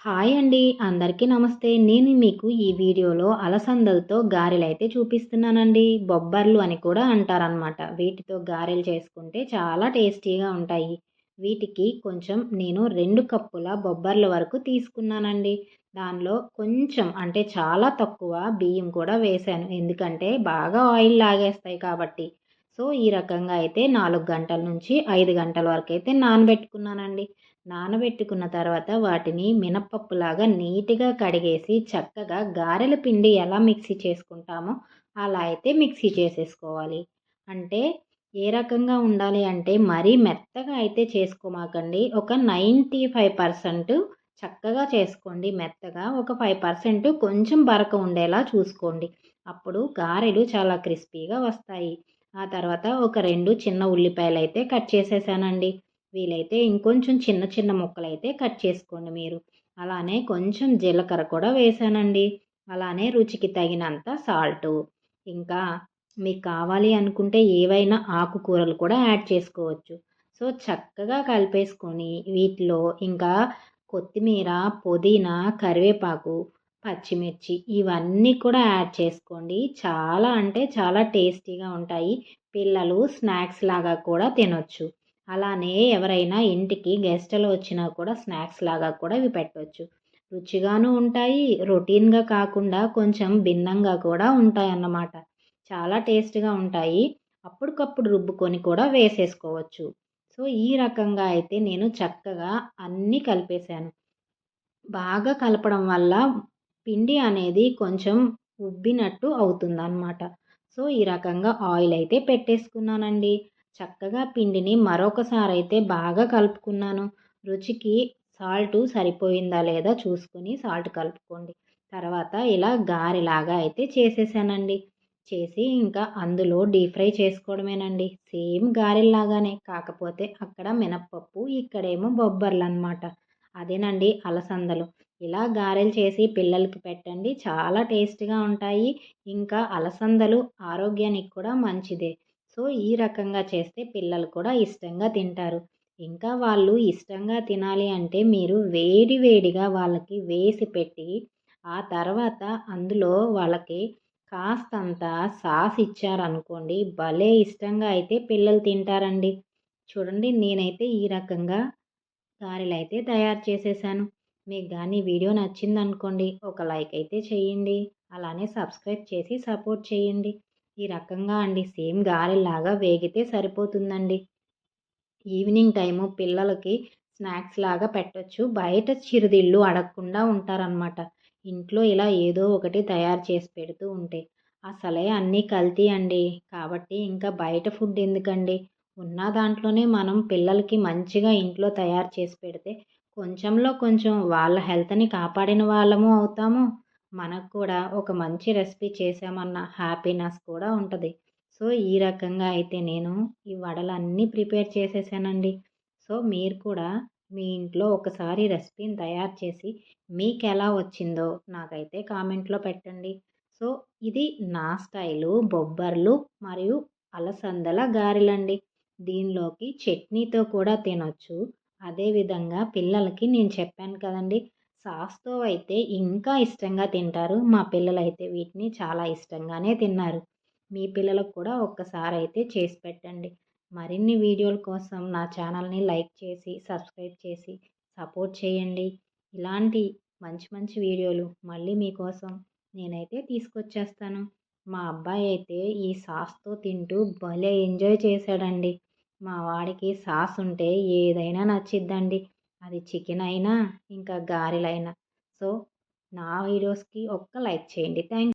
Hi అండి అందరికీ నమస్తే. నేను మీకు ఈ వీడియోలో అలసందలతో గారెలైతే చూపిస్తున్నానండి. బొబ్బర్లు అని కూడా అంటారనమాట వీటితో గారెలు చేసుకుంటే చాలా టేస్టీగా ఉంటాయి. వీటికి కొంచెం నేను రెండు కప్పుల బొబ్బర్ల వరకు తీసుకున్నానండి. దానిలో కొంచెం అంటే చాలా తక్కువ బియ్యం కూడా వేశాను. ఎందుకంటే బాగా ఆయిల్ లాగేస్తాయి కాబట్టి. సో ఈ రకంగా అయితే నాలుగు గంటల నుంచి ఐదు గంటల వరకు అయితే నానబెట్టుకున్నానండి. నానబెట్టుకున్న తర్వాత వాటిని మినపప్పులాగా నీట్గా కడిగేసి చక్కగా గారెల పిండి ఎలా మిక్సీ చేసుకుంటామో అలా అయితే మిక్సీ చేసేసుకోవాలి. అంటే ఏ రకంగా ఉండాలి అంటే మరీ మెత్తగా అయితే చేసుకోమాకండి. ఒక నైంటీ ఫైవ్ పర్సెంట్ చక్కగా చేసుకోండి. మెత్తగా ఒక ఫైవ్ పర్సెంట్ కొంచెం బరక ఉండేలా చూసుకోండి. అప్పుడు గారెలు చాలా క్రిస్పీగా వస్తాయి. ఆ తర్వాత ఒక రెండు చిన్న ఉల్లిపాయలు అయితే కట్ చేసేసానండి. వీలైతే ఇంకొంచెం చిన్న చిన్న ముక్కలు అయితే కట్ చేసుకోండి మీరు. అలానే కొంచెం జీలకర్ర కూడా వేసానండి. అలానే రుచికి తగినంత సాల్టు. ఇంకా మీకు కావాలి అనుకుంటే ఏవైనా ఆకుకూరలు కూడా యాడ్ చేసుకోవచ్చు. సో చక్కగా కలిపేసుకొని వీటిలో ఇంకా కొత్తిమీర పుదీనా కరివేపాకు పచ్చిమిర్చి ఇవన్నీ కూడా యాడ్ చేసుకోండి. చాలా అంటే చాలా టేస్టీగా ఉంటాయి. పిల్లలు స్నాక్స్ లాగా కూడా తినొచ్చు. అలానే ఎవరైనా ఇంటికి గెస్టులు వచ్చినా కూడా స్నాక్స్ లాగా కూడా ఇవి పెట్టవచ్చు రుచిగాను ఉంటాయి. రొటీన్గా కాకుండా కొంచెం భిన్నంగా కూడా ఉంటాయి అన్నమాట చాలా టేస్ట్గా ఉంటాయి. అప్పటికప్పుడు రుబ్బుకొని కూడా వేసేసుకోవచ్చు. సో ఈ రకంగా అయితే నేను చక్కగా అన్నీ కలిపేశాను. బాగా కలపడం వల్ల పిండి అనేది కొంచెం ఉబ్బినట్టు అవుతుందన్నమాట. సో ఈ రకంగా ఆయిల్ అయితే పెట్టేసుకున్నానండి. చక్కగా పిండిని మరొకసారి అయితే బాగా కలుపుకున్నాను. రుచికి సాల్ట్ సరిపోయిందా లేదా చూసుకుని సాల్ట్ కలుపుకోండి. తర్వాత ఇలా గారెలాగా అయితే చేసేసానండి. చేసి ఇంకా అందులో డీప్ ఫ్రై చేసుకోవడమేనండి. సేమ్ గారెల్లాగానే. కాకపోతే అక్కడ మినప్పప్పు ఇక్కడేమో బొబ్బర్లు అనమాట అదేనండి అలసందలు. ఇలా గారెలు చేసి పిల్లలకి పెట్టండి. చాలా టేస్ట్గా ఉంటాయి. ఇంకా అలసందలు ఆరోగ్యానికి కూడా మంచిదే. సో ఈ రకంగా చేస్తే పిల్లలు కూడా ఇష్టంగా తింటారు. ఇంకా వాళ్ళు ఇష్టంగా తినాలి అంటే మీరు వేడి వేడిగా వాళ్ళకి వేసి పెట్టి ఆ తర్వాత అందులో వాళ్ళకి కాస్తంత సాస్ ఇచ్చారనుకోండి భలే ఇష్టంగా అయితే పిల్లలు తింటారండి. చూడండి నేనైతే ఈ రకంగా గారెలు అయితే తయారు చేసేసాను. మీకు కానీ వీడియో నచ్చిందనుకోండి ఒక లైక్ అయితే చేయండి. అలానే సబ్స్క్రైబ్ చేసి సపోర్ట్ చేయండి. ఈ రకంగా అండి సేమ్ గారెలాగా వేగితే సరిపోతుందండి. ఈవినింగ్ టైము పిల్లలకి స్నాక్స్ లాగా పెట్టచ్చు. బయట చిరుదిళ్ళు అడగకుండా ఉంటారనమాట ఇంట్లో ఇలా ఏదో ఒకటి తయారు చేసి పెడుతూ ఉంటే అసలే అన్నీ కల్తీ అండి. కాబట్టి ఇంకా బయట ఫుడ్ ఎందుకండి? ఉన్న దాంట్లోనే మనం పిల్లలకి మంచిగా ఇంట్లో తయారు చేసి పెడితే కొంచెంలో కొంచెం వాళ్ళ హెల్త్ని కాపాడిన వాళ్ళము అవుతాము. మనకు కూడా ఒక మంచి రెసిపీ చేసామన్న హ్యాపీనెస్ కూడా ఉంటుంది. సో ఈ రకంగా అయితే నేను ఈ వడలన్నీ ప్రిపేర్ చేసేసానండి. సో మీరు కూడా మీ ఇంట్లో ఒకసారి రెసిపీని తయారు చేసి మీకు ఎలా వచ్చిందో నాకైతే కామెంట్లో పెట్టండి. సో ఇది నా స్టైలు బొబ్బర్లు మరియు అలసందల గారెలండి. దీనిలోకి చట్నీతో కూడా తినొచ్చు. అదేవిధంగా పిల్లలకి నేను చెప్పాను కదండి సాస్తో అయితే ఇంకా ఇష్టంగా తింటారు. మా పిల్లలు అయితే వీటిని చాలా ఇష్టంగానే తిన్నారు. మీ పిల్లలకు కూడా ఒక్కసారి అయితే చేసి పెట్టండి. మరిన్ని వీడియోల కోసం నా ఛానల్ని లైక్ చేసి సబ్స్క్రైబ్ చేసి సపోర్ట్ చేయండి. ఇలాంటి మంచి మంచి వీడియోలు మళ్ళీ మీకోసం నేనైతే తీసుకొచ్చేస్తాను. మా అబ్బాయి అయితే ఈ సాస్తో తింటూ భలే ఎంజాయ్ చేశాడండి. మా వాడికి సాస్ ఉంటే ఏదైనా నచ్చిద్దండి. అది చికెన్ అయినా ఇంకా గారెలైనా. సో నా వీడియోస్కి ఒక్క లైక్ చేయండి. థ్యాంక్